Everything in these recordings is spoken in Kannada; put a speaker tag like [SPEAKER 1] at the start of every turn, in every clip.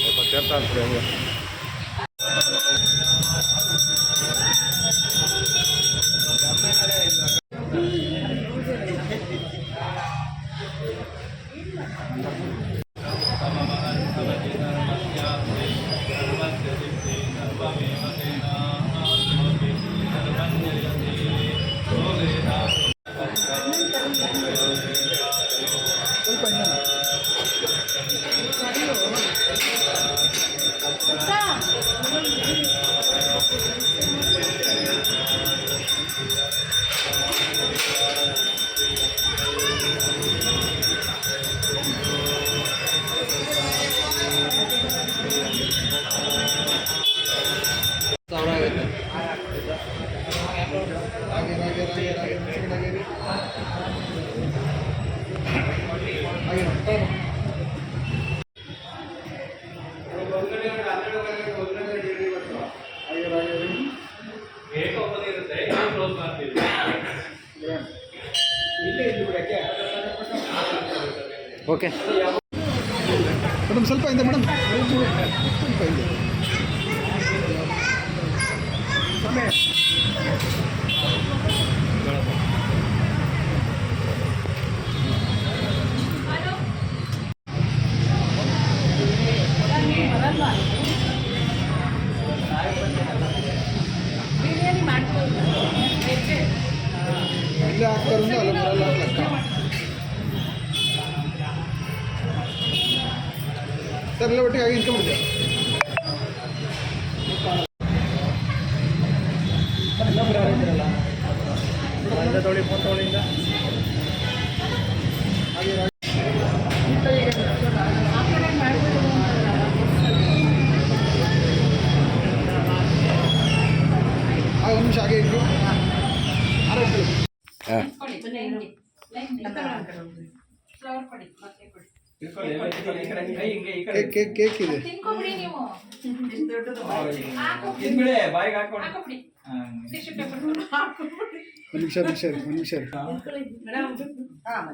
[SPEAKER 1] ಸ್ವಲ್ಪ ತೀರ್ಥ ಅಂತ ಓಕೆ
[SPEAKER 2] ಮೇಡಮ್ ಸ್ವಲ್ಪ ಹಿಂದೆ ಮೇಡಮ್ ಸ್ವಲ್ಪ ಹಿಂದೆ ಇಲ್ಲೇ ಸರ್ ಎಲ್ಲ ಒಟ್ಟಿಗೆ ಆಗಿ ಇಟ್ಕೊಂಡ್ಬಿಡ್ತೀವಿ ತೊಗೊಳ್ಳಿ ಫೋನ್ ತೊಗೊಳ್ಳಿಂದ ಆ ಒಂದು ನಿಮಿಷ ಹಾಗೆ ಇಟ್ಟು ಆರೋಗ್ಯ
[SPEAKER 1] ಹಾಂ
[SPEAKER 2] ಕೇಕ್ ಕೇಕ್ ಕೇಕ್ ಇದೆ.
[SPEAKER 3] ತಿನ್ಕೊಬಿಡಿ ನೀವು.
[SPEAKER 4] ತಿನ್ಬಿಡಿ ಬಾಯಿಗೆ ಹಾಕೊಂಡು
[SPEAKER 3] ಹಾಕೊಬಿಡಿ. ಟಿಶ್ಯೂ ಪೇಪರ್
[SPEAKER 2] ಒಂದು ನಿಮಿಷ ನಿಮಿಷ ಒಂದು ನಿಮಿಷ. ಇರಿ. ಹಾಂ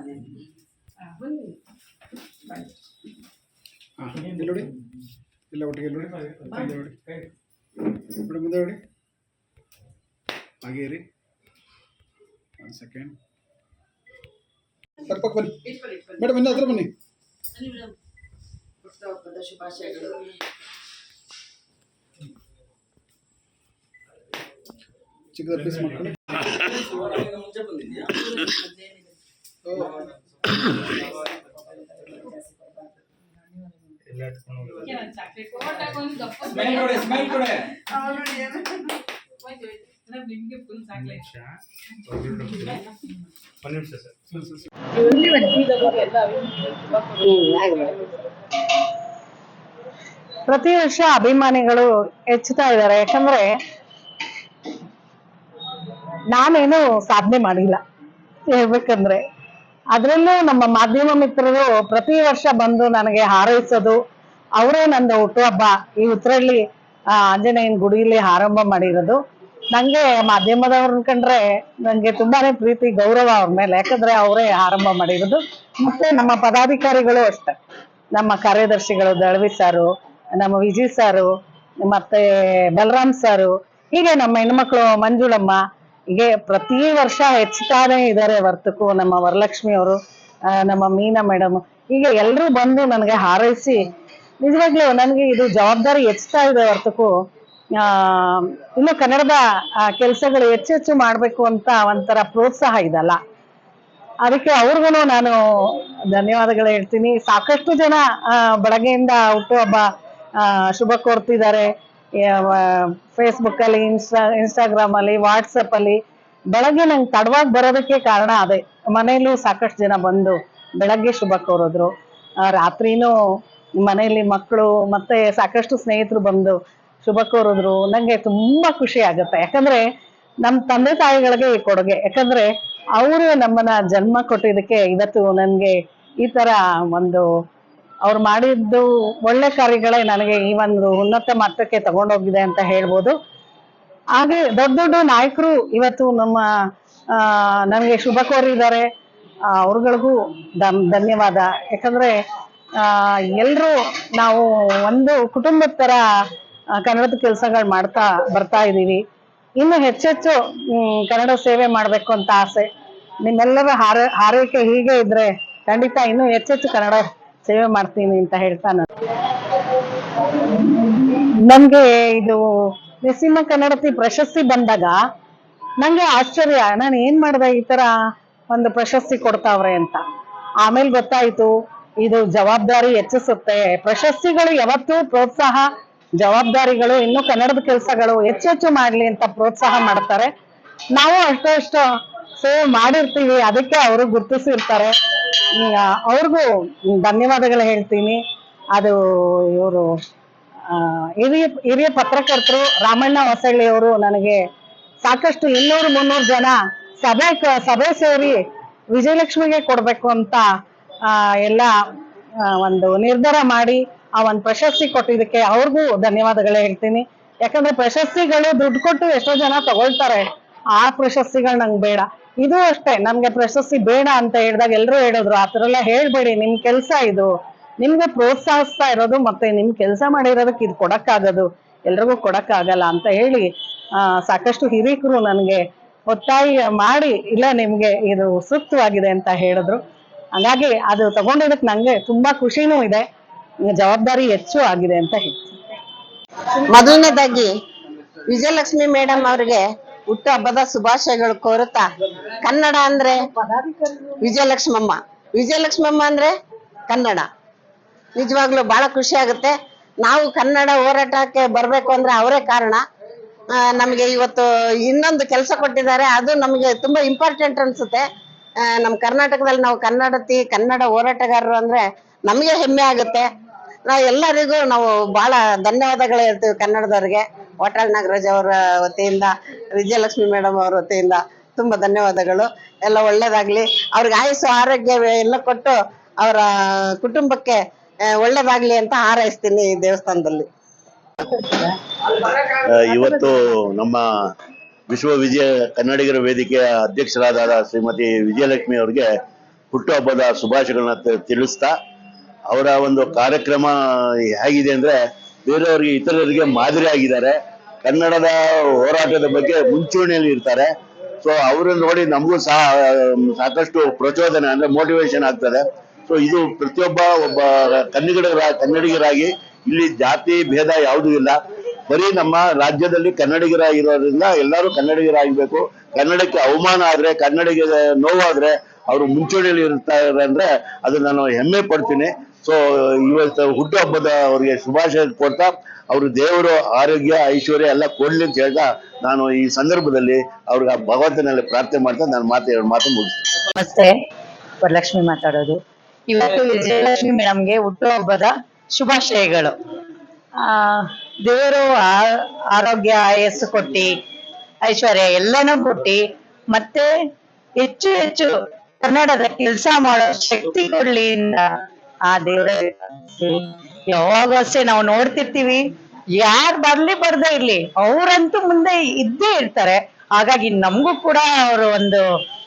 [SPEAKER 2] ನೋಡಿ. ಇಲ್ಲ ಒಟ್ಟಿಗೆ ಇಲ್ಲಿ ನೋಡಿ. ಇಲ್ಲಿ ನೋಡಿ. ಮೇಡಮ್ ಮುಂದೆ ನೋಡಿ. ಹಾಗೆ ಇರಿ. ಒಂದು ಸೆಕೆಂಡ್. ಸ್ವಲ್ಪ ಬನ್ನಿ ಮೇಡಮ್ ಇನ್ನು ಹತ್ರ ಬನ್ನಿ. ಚಿಕ್ಕದ ಪೀಸ್ ಮಾಡ್ಕೊಳ್ಳಿ
[SPEAKER 4] ಮುಂಚೆ ಬಂದಿದ್ಯಾ
[SPEAKER 3] ಫೋಟಾಗ ಒಂದು ದಪ್ಪ
[SPEAKER 4] ಸ್ಮೈಲ್ ಕೊಡೆ ಸ್ಮೈಲ್ ಕೊಡೆ
[SPEAKER 5] ಪ್ರತಿ ವರ್ಷ ಅಭಿಮಾನಿಗಳು ಹೆಚ್ಚುತ್ತಾ ಇದ್ದಾರೆ ಯಾಕಂದ್ರೆ ನಾನೇನು ಸಾಧನೆ ಮಾಡಿಲ್ಲ ಹೇಳ್ಬೇಕಂದ್ರೆ. ಅದ್ರಲ್ಲೂ ನಮ್ಮ ಮಾಧ್ಯಮ ಮಿತ್ರರು ಪ್ರತಿ ವರ್ಷ ಬಂದು ನನಗೆ ಹಾರೈಸೋದು ಅವರೇ ನಂದು ಹುಟ್ಟುಹಬ್ಬ ಈ ಉತ್ತರಳ್ಳಿ ಆ, ಆಂಜನೇಯನ ಗುಡಿಯಲ್ಲಿ ಆರಂಭ ಮಾಡಿರೋದು. ನಂಗೆ ಮಾಧ್ಯಮದವ್ರನ್ನ ಕಂಡ್ರೆ ನಂಗೆ ತುಂಬಾನೇ ಪ್ರೀತಿ, ಗೌರವ ಅವ್ರ ಮೇಲೆ. ಯಾಕಂದ್ರೆ ಅವರೇ ಆರಂಭ ಮಾಡಿರೋದು. ಮತ್ತೆ ನಮ್ಮ ಪದಾಧಿಕಾರಿಗಳು ಅಷ್ಟೆ. ನಮ್ಮ ಕಾರ್ಯದರ್ಶಿಗಳು ದಳವಿ ಸಾರು, ನಮ್ಮ ವಿಜಯ್ ಸಾರು, ಮತ್ತೆ ಬಲರಾಮ್ ಸಾರು, ಹೀಗೆ ನಮ್ಮ ಹೆಣ್ಮಕ್ಳು ಮಂಜುಳಮ್ಮ, ಹೀಗೆ ಪ್ರತಿ ವರ್ಷ ಹೆಚ್ಚುತ್ತಾನೆ ಇದ್ದಾರೆ ವರ್ತಕು ನಮ್ಮ ವರಲಕ್ಷ್ಮಿ ಅವರು ನಮ್ಮ ಮೀನಾ ಮೇಡಮ್ ಹೀಗೆ ಎಲ್ಲರೂ ಬಂದು ನನಗೆ ಹಾರೈಸಿ, ನಿಜವಾಗ್ಲೂ ನನಗೆ ಇದು ಜವಾಬ್ದಾರಿ ಹೆಚ್ಚುತ್ತಾ ಇದೆ ಹೊರತಕ್ಕೂ ಆ ಇನ್ನು ಕನ್ನಡದ ಕೆಲಸಗಳು ಹೆಚ್ಚು ಹೆಚ್ಚು ಮಾಡಬೇಕು ಅಂತ ಒಂಥರ ಪ್ರೋತ್ಸಾಹ ಇದಲ್ಲ. ಅದಕ್ಕೆ ಅವ್ರಿಗೂ ನಾನು ಧನ್ಯವಾದಗಳು ಹೇಳ್ತೀನಿ. ಸಾಕಷ್ಟು ಜನ ಬೆಳಗ್ಗೆಯಿಂದ ಹುಟ್ಟುಹಬ್ಬ ಶುಭ ಕೋರ್ತಿದ್ದಾರೆ. ಫೇಸ್ಬುಕ್ ಅಲ್ಲಿ ಇನ್ಸ್ಟಾ ಇನ್ಸ್ಟಾಗ್ರಾಮ್ ಅಲ್ಲಿ ವಾಟ್ಸಪ್ ಅಲ್ಲಿ. ಬೆಳಗ್ಗೆ ನಂಗೆ ತಡವಾಗಿ ಬರೋದಕ್ಕೆ ಕಾರಣ ಅದೇ. ಮನೆಯಲ್ಲೂ ಸಾಕಷ್ಟು ಜನ ಬಂದು ಬೆಳಗ್ಗೆ ಶುಭ ಕೋರಿದ್ರು. ರಾತ್ರಿನೂ ಮನೆಯಲ್ಲಿ ಮಕ್ಕಳು ಮತ್ತೆ ಸಾಕಷ್ಟು ಸ್ನೇಹಿತರು ಬಂದು ಶುಭ ಕೋರಿದ್ರು. ನಂಗೆ ತುಂಬಾ ಖುಷಿ ಆಗುತ್ತೆ. ಯಾಕಂದ್ರೆ ನಮ್ಮ ತಂದೆ ತಾಯಿಗಳಿಗೆ ಈ ಕೊಡುಗೆ. ಯಾಕಂದ್ರೆ ಅವರು ನಮ್ಮನ್ನ ಜನ್ಮ ಕೊಟ್ಟಿದ್ದಕ್ಕೆ ಇವತ್ತು ನನ್ಗೆ ಈ ತರ ಒಂದು ಅವ್ರು ಮಾಡಿದ್ದು ಒಳ್ಳೆ ಕಾರ್ಯಗಳೇ ನನಗೆ ಈ ಒಂದು ಉನ್ನತ ಮಟ್ಟಕ್ಕೆ ತಗೊಂಡೋಗಿದೆ ಅಂತ ಹೇಳ್ಬೋದು. ಹಾಗೆ ದೊಡ್ಡ ದೊಡ್ಡ ನಾಯಕರು ಇವತ್ತು ನಮ್ಮ ನನಗೆ ಶುಭ ಕೋರಿದ್ದಾರೆ. ಅವ್ರುಗಳಿಗೂ ಧನ್, ಧನ್ಯವಾದ. ಯಾಕಂದ್ರೆ ಎಲ್ಲರೂ ನಾವು ಒಂದು ಕುಟುಂಬದ ತರ ಕನ್ನಡದ ಕೆಲಸಗಳು ಮಾಡ್ತಾ ಬರ್ತಾ ಇದ್ದೀವಿ ಇನ್ನು ಹೆಚ್ಚೆಚ್ಚು ಕನ್ನಡ ಸೇವೆ ಮಾಡಬೇಕು ಅಂತ ಆಸೆ. ನಿಮ್ಮೆಲ್ಲರ ಹಾರ, ಹಾರೈಕೆ ಹೀಗೆ ಇದ್ರೆ ಖಂಡಿತ ಇನ್ನೂ ಹೆಚ್ಚೆಚ್ಚು ಕನ್ನಡ ಸೇವೆ ಮಾಡ್ತೀನಿ ಅಂತ ಹೇಳ್ತಾ ನಾನು. ನಮ್ಗೆ ಇದು ನಿಸ್ಸಿಮ ಕನ್ನಡತಿ ಪ್ರಶಸ್ತಿ ಬಂದಾಗ ನಂಗೆ ಆಶ್ಚರ್ಯ, ನಾನು ಏನ್ ಮಾಡ್ದೆ ಈ ತರ ಒಂದು ಪ್ರಶಸ್ತಿ ಕೊಡ್ತಾವ್ರೆ ಅಂತ. ಆಮೇಲೆ ಗೊತ್ತಾಯ್ತು, ಇದು ಜವಾಬ್ದಾರಿ ಹೆಚ್ಚಿಸುತ್ತೆ. ಪ್ರಶಸ್ತಿಗಳು ಯಾವತ್ತೂ ಪ್ರೋತ್ಸಾಹ ಜವಾಬ್ದಾರಿಗಳು, ಇನ್ನು ಕನ್ನಡದ ಕೆಲಸಗಳು ಹೆಚ್ಚೆಚ್ಚು ಮಾಡ್ಲಿ ಅಂತ ಪ್ರೋತ್ಸಾಹ ಮಾಡ್ತಾರೆ. ನಾವು ಅಷ್ಟೇ ಅಷ್ಟು ಸೇವೆ ಮಾಡಿರ್ತೀವಿ, ಅದಕ್ಕೆ ಅವರು ಗುರುತಿಸಿರ್ತಾರೆ. ಅವ್ರಿಗೂ ಧನ್ಯವಾದಗಳು ಹೇಳ್ತೀನಿ. ಅದು ಇವರು ಹಿರಿಯ ಹಿರಿಯ ಪತ್ರಕರ್ತರು ರಾಮಣ್ಣ ಹೊಸಳ್ಳಿ ಅವರು ನನಗೆ ಸಾಕಷ್ಟು ಇನ್ನೂರು ಮುನ್ನೂರು ಜನ ಸಭೆ ಸಭೆ ಸೇರಿ ವಿಜಯಲಕ್ಷ್ಮಿಗೆ ಕೊಡಬೇಕು ಅಂತ ಎಲ್ಲ ಒಂದು ನಿರ್ಧಾರ ಮಾಡಿ ಆ ಒಂದು ಪ್ರಶಸ್ತಿ ಕೊಟ್ಟಿದ್ದಕ್ಕೆ ಅವ್ರಿಗೂ ಧನ್ಯವಾದಗಳು ಹೇಳ್ತೀನಿ. ಯಾಕಂದ್ರೆ ಪ್ರಶಸ್ತಿಗಳು ದುಡ್ಡು ಕೊಟ್ಟು ಎಷ್ಟೋ ಜನ ತಗೊಳ್ತಾರೆ. ಆ ಪ್ರಶಸ್ತಿಗಳು ನಂಗೆ ಬೇಡ. ಇದು ಅಷ್ಟೇ, ನಮ್ಗೆ ಪ್ರಶಸ್ತಿ ಬೇಡ ಅಂತ ಹೇಳಿದಾಗ ಎಲ್ಲರೂ ಹೇಳಿದ್ರು, ಆ ಥರ ಎಲ್ಲ ಹೇಳ್ಬೇಡಿ, ನಿಮ್ ಕೆಲಸ ಇದು. ನಿಮ್ಗೆ ಪ್ರೋತ್ಸಾಹಿಸ್ತಾ ಇರೋದು ಮತ್ತೆ ನಿಮ್ ಕೆಲಸ ಮಾಡಿರೋದಕ್ಕೆ ಇದು ಕೊಡಕ್ಕಾಗೋದು. ಎಲ್ರಿಗೂ ಕೊಡಕ್ಕಾಗಲ್ಲ ಅಂತ ಹೇಳಿ ಸಾಕಷ್ಟು ಹಿರಿಕರು ನನಗೆ ಒತ್ತಾಯ ಮಾಡಿ, ಇಲ್ಲ ನಿಮ್ಗೆ ಇದು ಸೂಕ್ತವಾಗಿದೆ ಅಂತ ಹೇಳಿದ್ರು. ಹಾಗಾಗಿ ಅದು ತಗೊಂಡಿದ್ದಕ್ಕೆ ನಂಗೆ ತುಂಬಾ ಖುಷಿನೂ ಇದೆ. ಜವಾಬ್ದಾರಿ ಹೆಚ್ಚು ಆಗಿದೆ ಅಂತ ಹೇಳ್ತೀನಿ.
[SPEAKER 6] ಮೊದಲನೇದಾಗಿ, ವಿಜಯಲಕ್ಷ್ಮಿ ಮೇಡಮ್ ಅವರಿಗೆ ಹುಟ್ಟು ಹಬ್ಬದ ಶುಭಾಶಯಗಳು ಕೋರುತ್ತಾ, ಕನ್ನಡ ಅಂದ್ರೆ ವಿಜಯಲಕ್ಷ್ಮಮ್ಮ. ವಿಜಯಲಕ್ಷ್ಮಮ್ಮ ಅಂದ್ರೆ ಕನ್ನಡ. ನಿಜವಾಗ್ಲೂ ಬಹಳ ಖುಷಿ ಆಗುತ್ತೆ. ನಾವು ಕನ್ನಡ ಹೋರಾಟಕ್ಕೆ ಬರ್ಬೇಕು ಅಂದ್ರೆ ಅವರೇ ಕಾರಣ. ನಮಗೆ ಇವತ್ತು ಇನ್ನೊಂದು ಕೆಲಸ ಕೊಟ್ಟಿದ್ದಾರೆ. ಅದು ನಮಗೆ ತುಂಬಾ ಇಂಪಾರ್ಟೆಂಟ್ ಅನ್ಸುತ್ತೆ. ನಮ್ಮ ಕರ್ನಾಟಕದಲ್ಲಿ ನಾವು ಕನ್ನಡತಿ, ಕನ್ನಡ ಹೋರಾಟಗಾರರು ಅಂದ್ರೆ ನಮಗೆ ಹೆಮ್ಮೆ ಆಗುತ್ತೆ. ನಾವು ಎಲ್ಲರಿಗೂ ನಾವು ಬಹಳ ಧನ್ಯವಾದಗಳು ಹೇಳ್ತೀವಿ ಕನ್ನಡದವ್ರಿಗೆ. ವಾಟಾಳ್ ನಾಗರಾಜ್ ಅವರ ವತಿಯಿಂದ, ವಿಜಯಲಕ್ಷ್ಮಿ ಮೇಡಮ್ ಅವರ ವತಿಯಿಂದ ತುಂಬಾ ಧನ್ಯವಾದಗಳು. ಎಲ್ಲ ಒಳ್ಳೇದಾಗ್ಲಿ. ಅವ್ರಿಗೆ ಆಯಸ್ಸು, ಆರೋಗ್ಯ ಎಲ್ಲ ಕೊಟ್ಟು ಅವರ ಕುಟುಂಬಕ್ಕೆ ಒಳ್ಳೇದಾಗ್ಲಿ ಅಂತ ಹಾರೈಸ್ತೀನಿ ಈ ದೇವಸ್ಥಾನದಲ್ಲಿ.
[SPEAKER 7] ಇವತ್ತು ನಮ್ಮ ವಿಶ್ವ ವಿಜಯ ಕನ್ನಡಿಗರ ವೇದಿಕೆಯ ಅಧ್ಯಕ್ಷರಾದ ಶ್ರೀಮತಿ ವಿಜಯಲಕ್ಷ್ಮಿ ಅವರಿಗೆ ಹುಟ್ಟುಹಬ್ಬದ ಶುಭಾಶಯಗಳನ್ನ ತಿಳಿಸ್ತಾ ಅವರ ಒಂದು ಕಾರ್ಯಕ್ರಮ ಹೇಗಿದೆ ಅಂದ್ರೆ ಬೇರೆಯವರಿಗೆ, ಇತರರಿಗೆ ಮಾದರಿ ಆಗಿದ್ದಾರೆ. ಕನ್ನಡದ ಹೋರಾಟದ ಬಗ್ಗೆ ಮುಂಚೂಣಿಯಲ್ಲಿ ಇರ್ತಾರೆ. ಸೊ ಅವರನ್ನು ನೋಡಿ ನಮಗೂ ಸಹ, ಸಾಕಷ್ಟು ಪ್ರಚೋದನೆ ಅಂದ್ರೆ ಮೋಟಿವೇಶನ್ ಆಗ್ತದೆ. ಸೊ ಇದು ಪ್ರತಿಯೊಬ್ಬ ಒಬ್ಬ ಕನ್ನಡಿಗರ, ಕನ್ನಡಿಗರಾಗಿ ಇಲ್ಲಿ ಜಾತಿ ಭೇದ ಯಾವುದೂ ಇಲ್ಲ. ಬರೀ ನಮ್ಮ ರಾಜ್ಯದಲ್ಲಿ ಕನ್ನಡಿಗರಾಗಿರೋದ್ರಿಂದ ಎಲ್ಲರೂ ಕನ್ನಡಿಗರಾಗಬೇಕು. ಕನ್ನಡಕ್ಕೆ ಅವಮಾನ ಆದ್ರೆ, ಕನ್ನಡಿಗರ ನೋವಾದ್ರೆ ಅವರು ಮುಂಚೂಣಿಯಲ್ಲಿ ಇರ್ತಾರೆ ಅಂದ್ರೆ ಅದು ನಾನು ಹೆಮ್ಮೆ ಪಡ್ತೀನಿ. ಸೊ ಇವತ್ತು ಹುಟ್ಟುಹಬ್ಬದ ಅವರಿಗೆ ಶುಭಾಶಯ ಕೊಡ್ತಾ ಅವರು ದೇವರು, ಆರೋಗ್ಯ, ಐಶ್ವರ್ಯ ಎಲ್ಲ ಕೊಡ್ಲಿ ಅಂತ ಹೇಳ್ತಾ ನಾನು ಈ ಸಂದರ್ಭದಲ್ಲಿ ಅವ್ರಿಗೆ ಭಗವಂತನಲ್ಲಿ ಪ್ರಾರ್ಥನೆ ಮಾಡ್ತಾ ನಾನು ಮಾತು ಎರಡು ಮಾತು ಮುಗಿಸ್ತೀನಿ.
[SPEAKER 5] ನಮಸ್ತೆ. ವರಲಕ್ಷ್ಮಿ ಮಾತಾಡೋದು. ಇವತ್ತು ವಿಜಯಲಕ್ಷ್ಮಿ ಮೇಡಮ್ಗೆ ಹುಟ್ಟುಹಬ್ಬದ ಶುಭಾಶಯಗಳು. ಆ, ದೇವರು ಆರೋಗ್ಯ, ಆಯಸ್ಸು ಕೊಟ್ಟಿ, ಐಶ್ವರ್ಯ ಎಲ್ಲನೂ ಕೊಟ್ಟಿ, ಮತ್ತೆ ಹೆಚ್ಚು ಹೆಚ್ಚು ಕನ್ನಡದ ಕೆಲಸ ಮಾಡೋ ಶಕ್ತಿ ಕೊಡ್ಲಿ ಅಂತ ಆ ದೇವ್ರ ಯಾವಾಗ ಅಷ್ಟೇ ನಾವು ನೋಡ್ತಿರ್ತೀವಿ. ಯಾರ್ ಬರ್ಲಿ ಬರ್ದೇ ಇರ್ಲಿ ಅವ್ರಂತೂ ಮುಂದೆ ಇದ್ದೇ ಇರ್ತಾರೆ. ಹಾಗಾಗಿ ನಮಗೂ ಕೂಡ ಅವರು ಒಂದು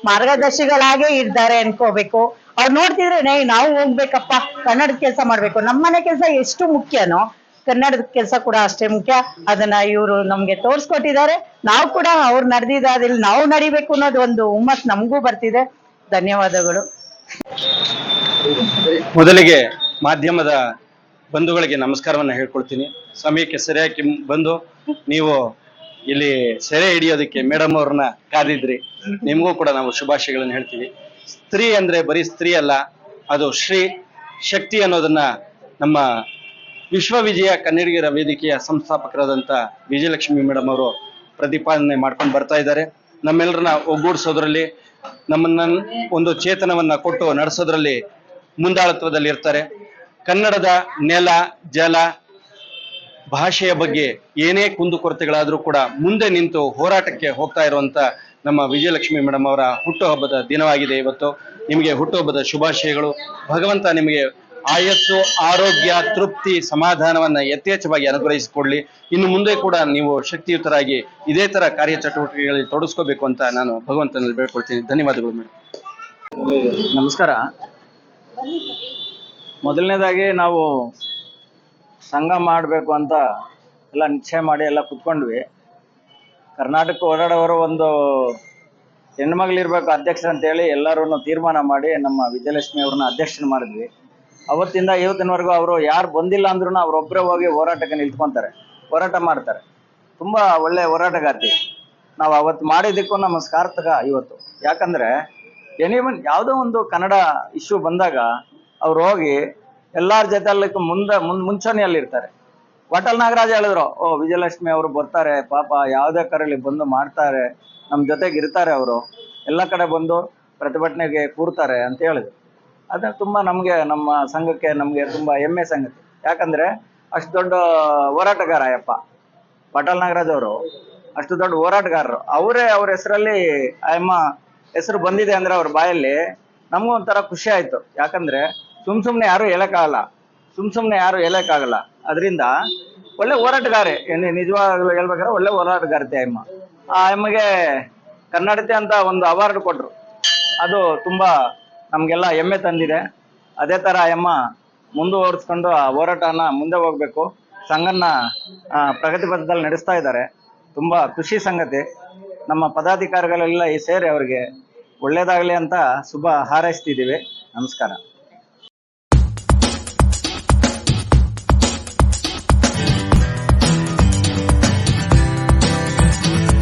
[SPEAKER 5] ಮಾರ್ಗದರ್ಶಿಗಳಾಗೇ ಇದ್ದಾರೆ ಅನ್ಕೋಬೇಕು. ಅವ್ರು ನೋಡ್ತಿದ್ರೆ "ನೇ, ನಾವು ಹೋಗ್ಬೇಕಪ್ಪ ಕನ್ನಡದ ಕೆಲಸ ಮಾಡ್ಬೇಕು. ನಮ್ಮನೆ ಕೆಲಸ ಎಷ್ಟು ಮುಖ್ಯನೋ ಕನ್ನಡದ ಕೆಲಸ ಕೂಡ ಅಷ್ಟೇ ಮುಖ್ಯ. ಅದನ್ನ ಇವರು ನಮ್ಗೆ ತೋರ್ಸ್ಕೊಟ್ಟಿದ್ದಾರೆ. ನಾವು ಕೂಡ ಅವ್ರು ನಡೆದಿದ್ದಾದಲ್ಲಿ ನಾವು ನಡಿಬೇಕು ಅನ್ನೋದು ಒಂದು ಹುಮ್ಮಸ್ ನಮಗೂ ಬರ್ತಿದೆ. ಧನ್ಯವಾದಗಳು.
[SPEAKER 8] ಮೊದಲಿಗೆ ಮಾಧ್ಯಮದ ಬಂಧುಗಳಿಗೆ ನಮಸ್ಕಾರವನ್ನ ಹೇಳ್ಕೊಳ್ತೀನಿ. ಸಮಯಕ್ಕೆ ಸರಿಯಾಗಿ ಬಂದು ನೀವು ಇಲ್ಲಿ ಸೆರೆ ಹಿಡಿಯೋದಕ್ಕೆ ಮೇಡಮ್ ಅವ್ರನ್ನ ಕಾದಿದ್ರಿ. ನಿಮಗೂ ಕೂಡ ನಾವು ಶುಭಾಶಯಗಳನ್ನು ಹೇಳ್ತೀವಿ. ಸ್ತ್ರೀ ಅಂದ್ರೆ ಬರೀ ಸ್ತ್ರೀ ಅಲ್ಲ, ಅದು ಶ್ರೀ ಶಕ್ತಿ ಅನ್ನೋದನ್ನ ನಮ್ಮ ವಿಶ್ವವಿಜಯ ಕನ್ನಡಿಗರ ವೇದಿಕೆಯ ಸಂಸ್ಥಾಪಕರಾದಂತ ವಿಜಯಲಕ್ಷ್ಮಿ ಮೇಡಮ್ ಅವರು ಪ್ರತಿಪಾದನೆ ಮಾಡ್ಕೊಂಡು ಬರ್ತಾ ಇದ್ದಾರೆ. ನಮ್ಮೆಲ್ಲರನ್ನ ಒಗ್ಗೂಡಿಸೋದ್ರಲ್ಲಿ, ನಮ್ಮನ್ನ ಒಂದು ಚೇತನವನ್ನ ಕೊಟ್ಟು ನಡೆಸೋದ್ರಲ್ಲಿ ಮುಂದಾಳತ್ವದಲ್ಲಿ ಇರ್ತಾರೆ ಕನ್ನಡದ ನೆಲ, ಜಲ ಭಾಷೆಯ ಬಗ್ಗೆ ಏನೇ ಕುಂದುಕೊರತೆಗಳಾದರೂ ಕೂಡ ಮುಂದೆ ನಿಂತು ಹೋರಾಟಕ್ಕೆ ಹೋಗ್ತಾ ಇರುವಂತ ನಮ್ಮ ವಿಜಯಲಕ್ಷ್ಮಿ ಮೇಡಮ್ ಅವರ ಹುಟ್ಟುಹಬ್ಬದ ದಿನವಾಗಿದೆ ಇವತ್ತು. ನಿಮಗೆ ಹುಟ್ಟುಹಬ್ಬದ ಶುಭಾಶಯಗಳು. ಭಗವಂತ ನಿಮಗೆ ಆಯಸ್ಸು, ಆರೋಗ್ಯ, ತೃಪ್ತಿ, ಸಮಾಧಾನವನ್ನ ಯಥೇಚ್ಛವಾಗಿ ಅನುಗ್ರಹಿಸಿಕೊಡ್ಲಿ. ಇನ್ನು ಮುಂದೆ ಕೂಡ ನೀವು ಶಕ್ತಿಯುತರಾಗಿ ಇದೇ ತರ ಕಾರ್ಯಚಟುವಟಿಕೆಗಳಲ್ಲಿ ತೊಡಗಿಸ್ಕೋಬೇಕು ಅಂತ ನಾನು ಭಗವಂತನಲ್ಲಿ ಬೇಡ್ಕೊಳ್ತೀನಿ. ಧನ್ಯವಾದಗಳು ಮೇಡಮ್
[SPEAKER 9] ನಮಸ್ಕಾರ. ಮೊದಲನೇದಾಗಿ ನಾವು ಸಂಘ ಮಾಡಬೇಕು ಅಂತ ಎಲ್ಲ ನಿಶ್ಚಯ ಮಾಡಿ ಎಲ್ಲ ಕುತ್ಕೊಂಡ್ವಿ. ಕರ್ನಾಟಕ ಓಡಾಡೋರು ಒಂದು ಹೆಣ್ಮಗಳಿರ್ಬೇಕು ಅಧ್ಯಕ್ಷ ಅಂತೇಳಿ ಎಲ್ಲರೂ ತೀರ್ಮಾನ ಮಾಡಿ ನಮ್ಮ ವಿಜಯಲಕ್ಷ್ಮಿ ಅವ್ರನ್ನ ಅಧ್ಯಕ್ಷನ ಮಾಡಿದ್ವಿ. ಅವತ್ತಿಂದ ಇವತ್ತಿನವರೆಗೂ ಅವರು ಯಾರು ಬಂದಿಲ್ಲ ಅಂದ್ರೂ ಅವರೊಬ್ಬರೇ ಹೋಗಿ ಹೋರಾಟಕ್ಕೆ ನಿಂತ್ಕೊಂತಾರೆ, ಹೋರಾಟ ಮಾಡ್ತಾರೆ. ತುಂಬ ಒಳ್ಳೆ ಹೋರಾಟಗಾರ್ತಿ. ನಾವು ಅವತ್ತು ಮಾಡಿದ್ದಕ್ಕೂ ನಮ್ಮ ಸಾರ್ಥಕ ಇವತ್ತು. ಯಾಕಂದ್ರೆ ಎನಿವನ್ ಯಾವುದೋ ಒಂದು ಕನ್ನಡ ಇಶ್ಯೂ ಬಂದಾಗ ಅವ್ರು ಹೋಗಿ ಎಲ್ಲಾರ ಜೊತೆಯಲ್ಲಿ ಮುಂದೆ, ಮುಂದ್ ಇರ್ತಾರೆ ವಾಟಲ್ ನಾಗರಾಜ್ ಹೇಳಿದ್ರು, ಓ, ವಿಜಯಲಕ್ಷ್ಮಿ ಅವರು ಬರ್ತಾರೆ, ಪಾಪ ಯಾವುದೇ ಕರಲ್ಲಿ ಬಂದು ಮಾಡ್ತಾರೆ ನಮ್ಮ ಜೊತೆಗೆ ಇರ್ತಾರೆ ಅವರು, ಎಲ್ಲ ಕಡೆ ಬಂದು ಪ್ರತಿಭಟನೆಗೆ ಕೂರ್ತಾರೆ ಅಂತ ಹೇಳಿದ್ರು. ಅದ ತುಂಬ ನಮಗೆ, ನಮ್ಮ ಸಂಘಕ್ಕೆ ನಮಗೆ ತುಂಬ ಹೆಮ್ಮೆ ಸಂಗತಿ. ಯಾಕಂದ್ರೆ ಅಷ್ಟು ದೊಡ್ಡ ಹೋರಾಟಗಾರ ಅಯ್ಯಪ್ಪ ಪಟಲ್ ನಾಗರಾಜ್ ಅವರು, ಅಷ್ಟು ದೊಡ್ಡ ಹೋರಾಟಗಾರರು. ಅವರೇ ಅವ್ರ ಹೆಸರಲ್ಲಿ ಅಮ್ಮ ಹೆಸರು ಬಂದಿದೆ ಅಂದ್ರೆ ಅವ್ರ ಬಾಯಲ್ಲಿ ನಮಗೂ ಒಂಥರ ಖುಷಿ ಆಯ್ತು. ಯಾಕಂದ್ರೆ ಸುಮ್ ಸುಮ್ನೆ ಯಾರು ಹೇಳಕ್ಕಾಗಲ್ಲ. ಸುಮ್ ಸುಮ್ನೆ ಯಾರು ಹೇಳಕ್ಕಾಗಲ್ಲ. ಅದರಿಂದ ಒಳ್ಳೆ ಹೋರಾಟಗಾರೆ. ನಿಜವಾಗ್ಲೂ ಹೇಳ್ಬೇಕಾದ್ರೆ ಒಳ್ಳೆ ಹೋರಾಟಗಾರತೆ ಅಮ್ಮ. ಆ ಅಮ್ಮಗೆ ಕನ್ನಡತೆ ಅಂತ ಒಂದು ಅವಾರ್ಡ್ ಕೊಟ್ರು. ಅದು ತುಂಬಾ ನಮ್ಗೆಲ್ಲ ಹೆಮ್ಮೆ ತಂದಿದೆ. ಅದೇ ತರ ಅಮ್ಮ ಮುಂದುವರ್ಸ್ಕೊಂಡು ಆ ಹೋರಾಟನ ಮುಂದೆ ಹೋಗ್ಬೇಕು. ಸಂಘನ ಆ, ಪ್ರಗತಿ ಪಥದಲ್ಲಿ ನಡೆಸ್ತಾ ಇದ್ದಾರೆ. ತುಂಬಾ ಖುಷಿ ಸಂಗತಿ. ನಮ್ಮ ಪದಾಧಿಕಾರಿಗಳೆಲ್ಲ ಈ ಸೇರಿ ಅವರಿಗೆ ಒಳ್ಳೇದಾಗಲಿ ಅಂತ ಶುಭ ಹಾರೈಸ್ತಿದ್ದೀವಿ. ನಮಸ್ಕಾರ.